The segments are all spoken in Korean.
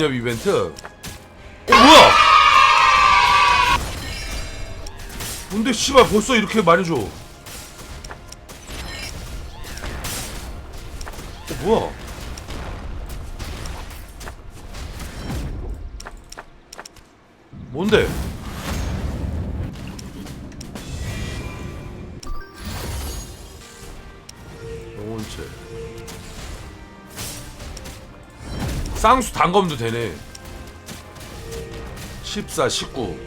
기념 이벤트. 어 뭐야? 근데 씨발 벌써 이렇게 많이 줘. 어 뭐야? 뭔데? 쌍수 단검도 되네. 14, 19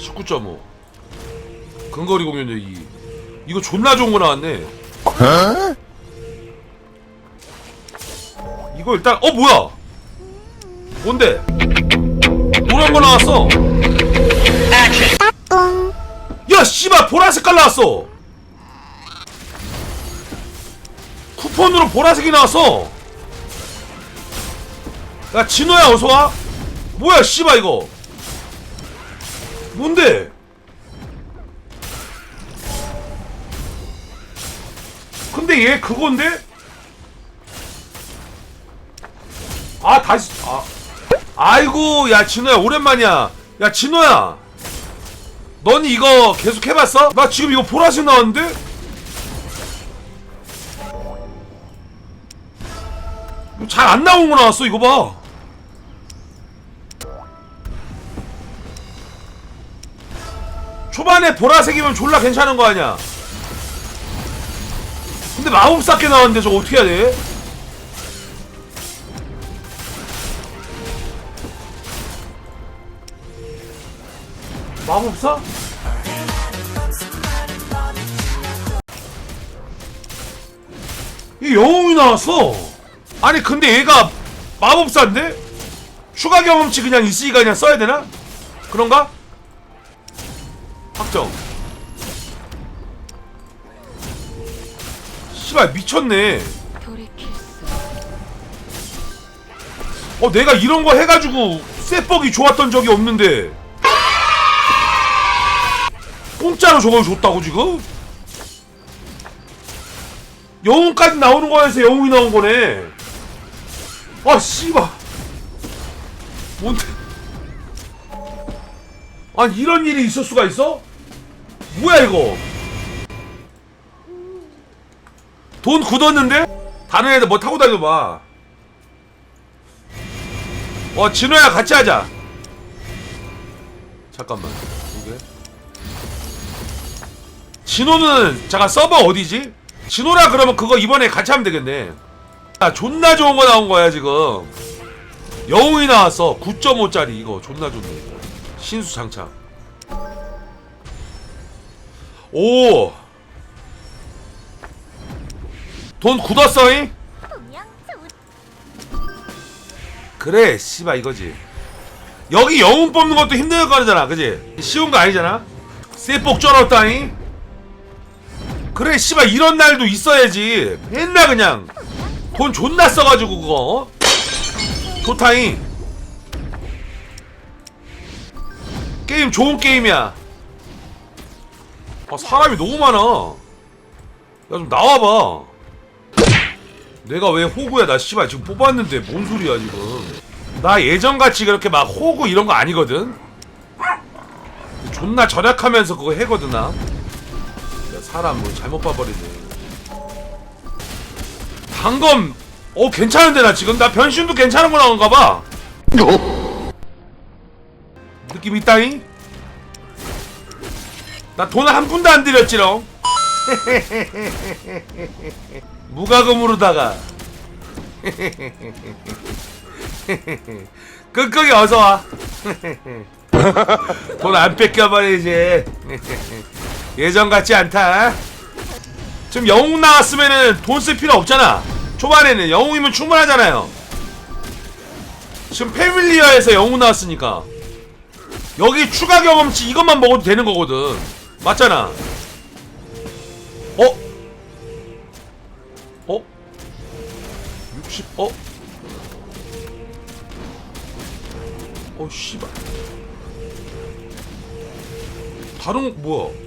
19.5 근거리 공연력 2 이거 존나 좋은 거 나왔네. 이거 일단 어 뭐야? 뭔데? 노란 거 나왔어. 야 씨발 보라 색 깔 나왔어. 쿠폰으로 보라색이 나왔어 야 진호야 어서와. 뭐야 씨발 이거. 뭔데? 근데 얘 그건데? 아 다시 아. 아이고 야 진호야 오랜만이야. 야 진호야. 넌 이거 계속 해봤어? 나 지금 이거 보라색 나왔는데? 잘 안 나온 거 나왔어 이거 봐 초반에 보라색이면 졸라 괜찮은 거 아니야 근데 마법사께 나왔는데 저거 어떻게 해야 돼? 마법사? 이 영웅이 나왔어. 아니 근데 얘가 마법사인데? 추가 경험치 그냥 있으니까 그냥 써야 되나? 그런가? 확정. 씨발 미쳤네. 어 내가 이런 거 해가지고 쇠뻑이 좋았던 적이 없는데 공짜로 저걸 줬다고 지금? 영웅까지 나오는 거에서 영웅이 나온 거네 아 씨발. 뭔데? 아니 이런 일이 있을 수가 있어? 뭐야 이거? 돈 굳었는데? 다른 애들 뭐 타고 다녀봐. 어 진호야 같이 하자. 잠깐만. 이게? 진호는 잠깐 서버 어디지? 진호라 그러면 그거 이번에 같이 하면 되겠네 아 존나 좋은 거 나온 거야 지금. 영웅이 나왔어. 9.5짜리. 이거 존나 좋네 신수 장착. 오! 돈 굳었어잉? 그래 씨발 이거지. 여기 영웅 뽑는 것도 힘든 거잖아 그지? 쉬운 거 아니잖아? 쇠복 쩔었다잉? 그래 씨발 이런 날도 있어야지. 맨날 그냥 돈 존나 써가지고 그거 어? 좋다잉. 게임 좋은 게임이야. 아 사람이 너무 많아. 야 좀 나와봐. 내가 왜 호구야? 나 씨발 지금 뽑았는데 뭔 소리야 지금. 나 예전같이 그렇게 막 호구 이런 거 아니거든? 존나 절약하면서 그거 해거든 나. 야, 사람 뭐 잘못 봐버리네 방금 어 괜찮은데 나 지금. 나 변신도 괜찮은 거 나온가 봐. 느낌 있다잉? 나 돈 한 푼도 안 들였지롱. 무과금으로다가. 끄끄기 어서 와. 돈 안 뺏겨버리지 예전 같지 않다 지금 영웅 나왔으면은 돈 쓸 필요 없잖아 초반에는 영웅이면 충분하잖아요 지금 패밀리어에서 영웅 나왔으니까 여기 추가 경험치 이것만 먹어도 되는 거거든 맞잖아 어? 어? 60, 어? 어, 씨발. 다른, 뭐야?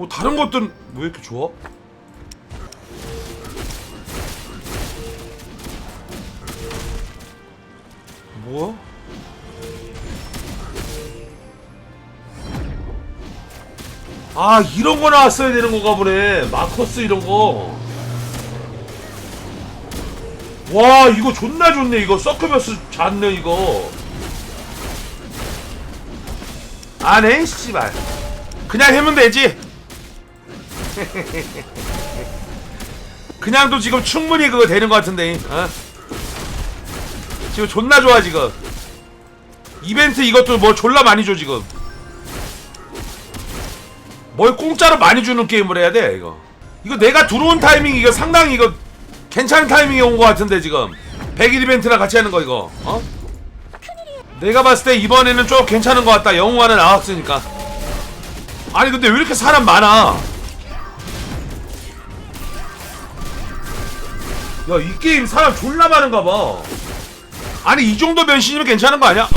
뭐, 다른 것들은 왜 이렇게 좋아? 뭐야? 아 이런 거 나왔어야 되는 건가 보네. 마커스 이런 거 와 이거 존나 좋네 이거. 서크버스 잤네 이거. 안해 씨발. 그냥 해면 되지 그냥도 지금 충분히 그거 되는 것 같은데 어? 지금 존나 좋아 지금. 이벤트 이것도 뭐 졸라 많이 줘 지금. 뭘 공짜로 많이 주는 게임을 해야 돼 이거. 이거 내가 들어온 타이밍 이거 상당히 이거 괜찮은 타이밍에 온 것 같은데 지금. 100일 이벤트랑 같이 하는 거 이거. 어? 내가 봤을 때 이번에는 좀 괜찮은 것 같다. 영웅 하나 나왔으니까. 아니 근데 왜 이렇게 사람 많아 야이 게임 사람 졸라 많은가 봐. 아니 이 정도 변신이면 괜찮은 거 아니야?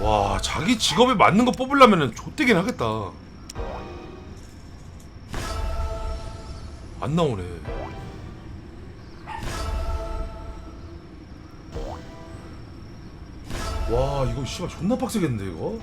와 자기 직업에 맞는 거 뽑으려면은 좆되긴 하겠다. 안 나오네 와 이거 씨발 존나 빡세겠는데 이거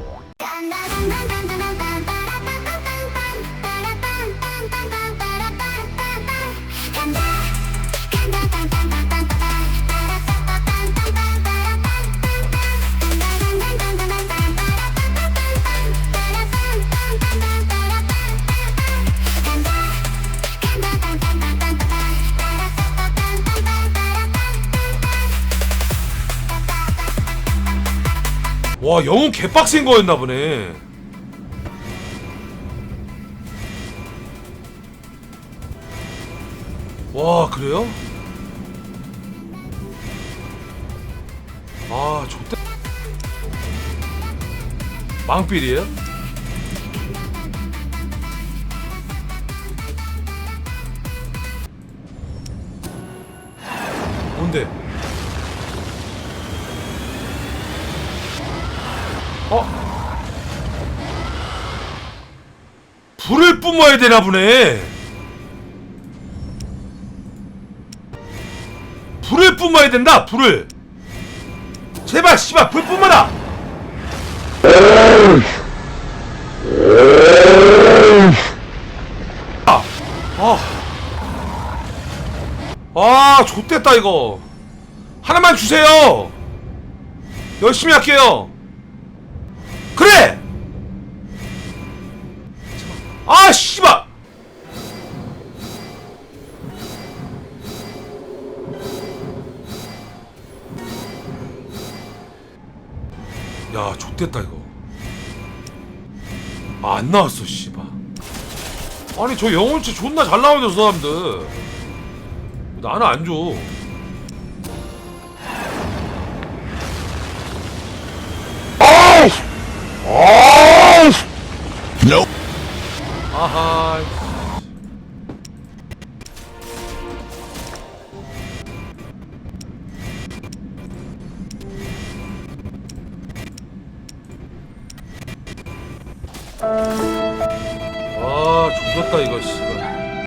와 영웅 개빡센 거였나 보네 와 그래요? 아 좋다 망필이에요? 뭔데? 어? 불을 뿜어야 되나 보네. 불을 뿜어야 된다. 불을. 제발 씨발 불 뿜어라. 아, 아, 아, 좆됐다 이거. 하나만 주세요. 열심히 할게요. 그래! 아, 씨발! 야, 좆됐다, 이거. 아, 안 나왔어, 씨발. 아니, 저 영혼치 존나 잘 나오죠, 저 사람들. 나는 안 줘. 조졌다 이거 씨발.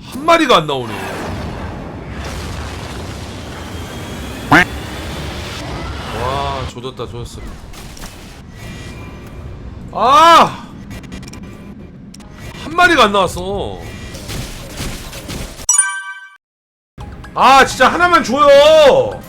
한 마리가 안 나오네. 와, 조졌다, 조졌어. 아! 한 마리가 안 나왔어. 아, 진짜 하나만 줘요.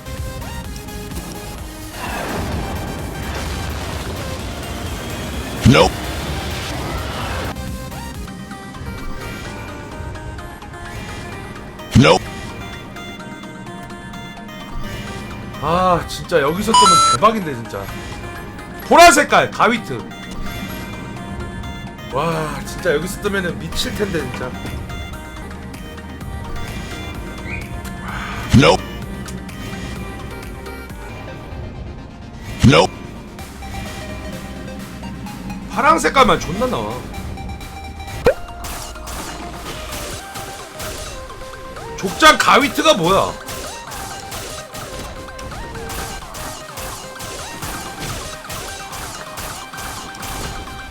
아, 진짜 여기서 뜨면 대박인데 진짜. 보라 색깔 가위트. 와, 진짜 여기서 뜨면은 미칠 텐데 진짜. Nope. Nope. 파랑 색깔만 존나 나와. 족장 가위트가 뭐야?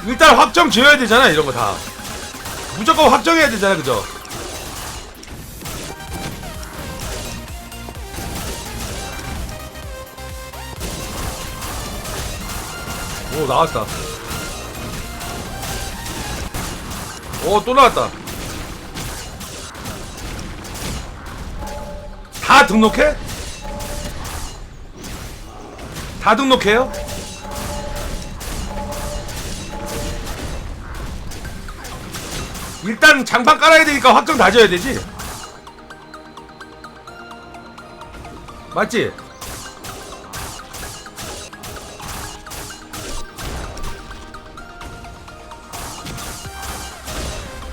일단 확정 지어야 되잖아 이런 거 다. 무조건 확정해야 되잖아 그죠? 오 나왔다. 오 또 나왔다 다 등록해? 다 등록해요? 일단 장판 깔아야 되니까 확정 다져야 되지 맞지?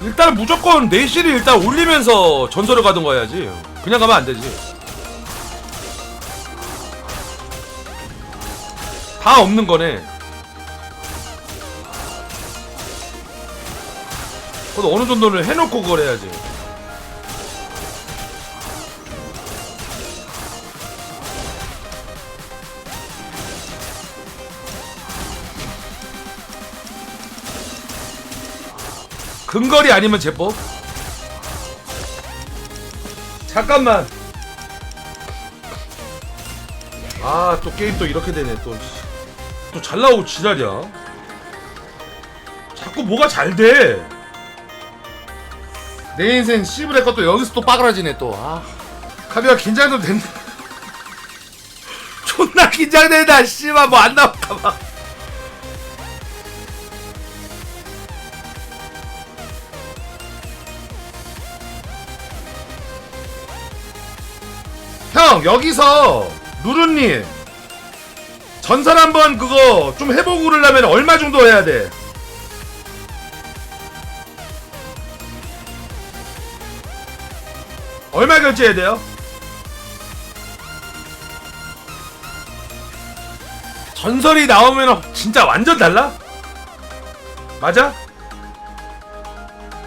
일단 무조건 내실을 일단 올리면서 전설을 가던거 해야지 그냥 가면 안 되지 다 없는 거네. 그래도 어느 정도는 해놓고 해야지. 근거리 아니면 제법? 잠깐만. 아 또 게임 또 이렇게 되네 또 또 잘 나오고 지랄이야. 자꾸 뭐가 잘 돼? 내 인생 씨브레 것도 여기서 또 빠그라지네 또. 아. 카비가 긴장도 된다 존나 긴장된다 씨발. 뭐 안 나올까 봐. 형 여기서 누르님 전설 한번 그거 좀 해보고 그러려면 얼마 정도 해야 돼? 얼마 결제해야 돼요? 전설이 나오면 진짜 완전 달라? 맞아?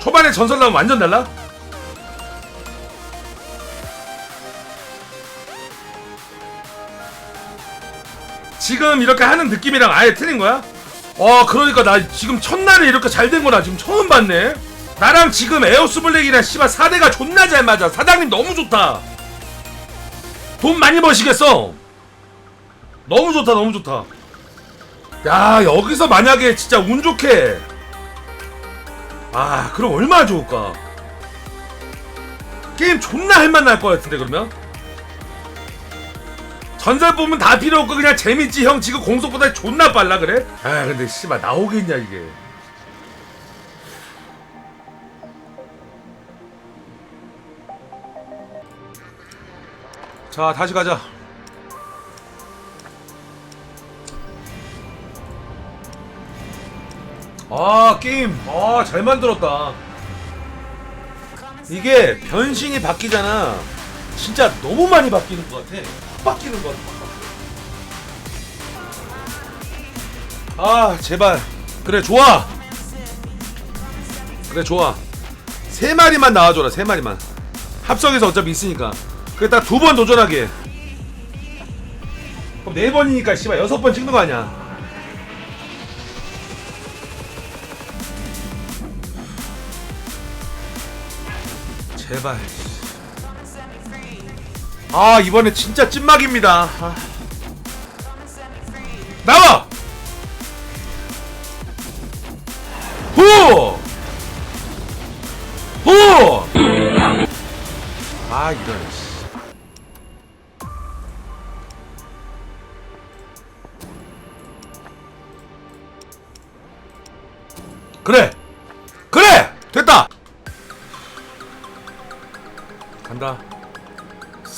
초반에 전설 나오면 완전 달라? 지금 이렇게 하는 느낌이랑 아예 틀린 거야? 어 그러니까 나 지금 첫날에 이렇게 잘 된 거나 지금 처음 봤네. 나랑 지금 에어스 블랙이랑 씨발 4대가 존나 잘 맞아. 사장님 너무 좋다. 돈 많이 버시겠어? 너무 좋다 너무 좋다. 야 여기서 만약에 진짜 운 좋게. 아 그럼 얼마나 좋을까? 게임 존나 할만 날 것 같은데 그러면 전설 보면 다 필요 없고 그냥 재밌지. 형 지금 공속보다 존나 빨라 그래? 아 근데 씨발 나오겠냐 이게. 자 다시 가자. 아 게임. 아 잘 만들었다. 이게 변신이 바뀌잖아. 진짜 너무 많이 바뀌는 것 같아. 확 바뀌는 것. 같아 아 제발. 그래 좋아. 그래 좋아. 세 마리만 나와줘라 세 마리만. 합성해서 어차피 있으니까. 그래 딱 두 번 도전하게 그럼 네 번이니까 씨발 여섯 번 찍는 거 아니야? 제발 아 이번에 진짜 찐막입니다 아. 나와 후! 후! 아 이런 그래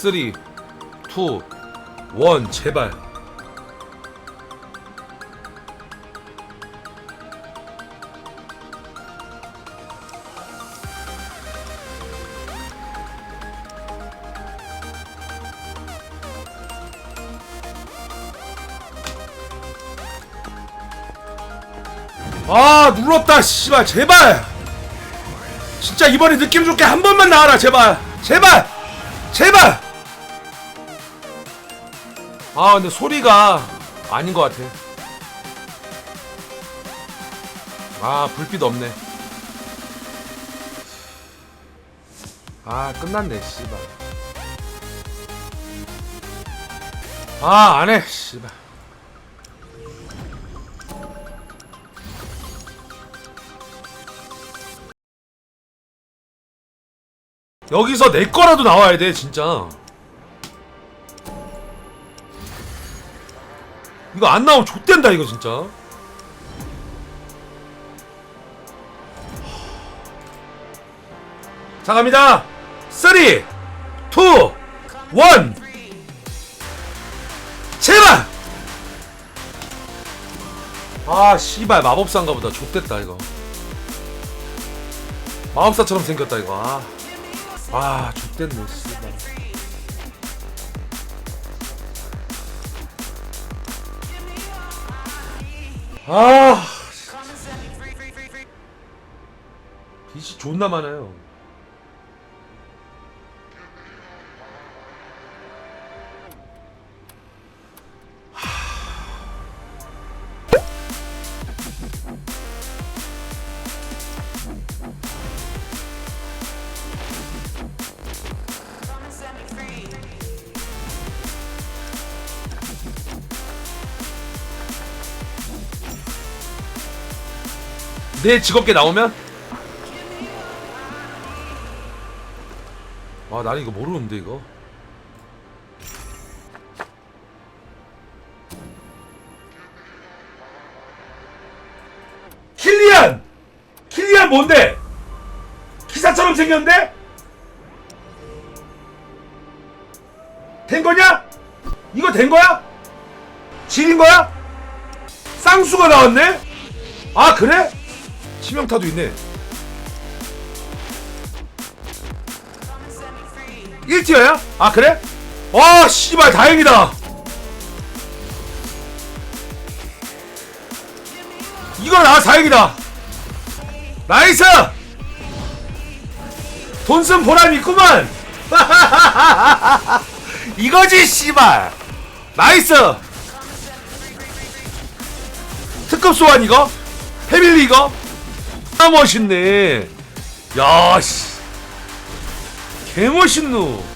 3 2 1 제발. 아 눌렀다 씨발 제발! 진짜 이번에 느낌 좋게 한 번만 나와라 제발! 제발! 제발 아 근데 소리가 아닌 것 같아. 아 불빛 없네. 아 끝났네 씨발. 아 안해 씨발. 여기서 내 거라도 나와야 돼 진짜 이거 안 나오면 좆된다 이거 진짜. 자 갑니다. 3 2 1 제발! 아 씨발 마법사인가 보다. 좆됐다 이거. 마법사처럼 생겼다 이거. 아, 아 좆됐네 씨발 아 빛이 존나 많아요 내 직업계 나오면? 아 나는 이거 모르는데 이거. 킬리안! 킬리안 뭔데? 기사처럼 생겼는데? 된 거냐? 이거 된 거야? 질인 거야? 쌍수가 나왔네? 아 그래 치명타도 있네. 1티어야? 아 그래? 와 씨발 다행이다. 이걸 아 다행이다. 나이스! 돈 쓴 보람 있구만. 이거지 씨발. 나이스! 특급 소환 이거? 패밀리 이거 아 멋있네. 야씨. 개멋있노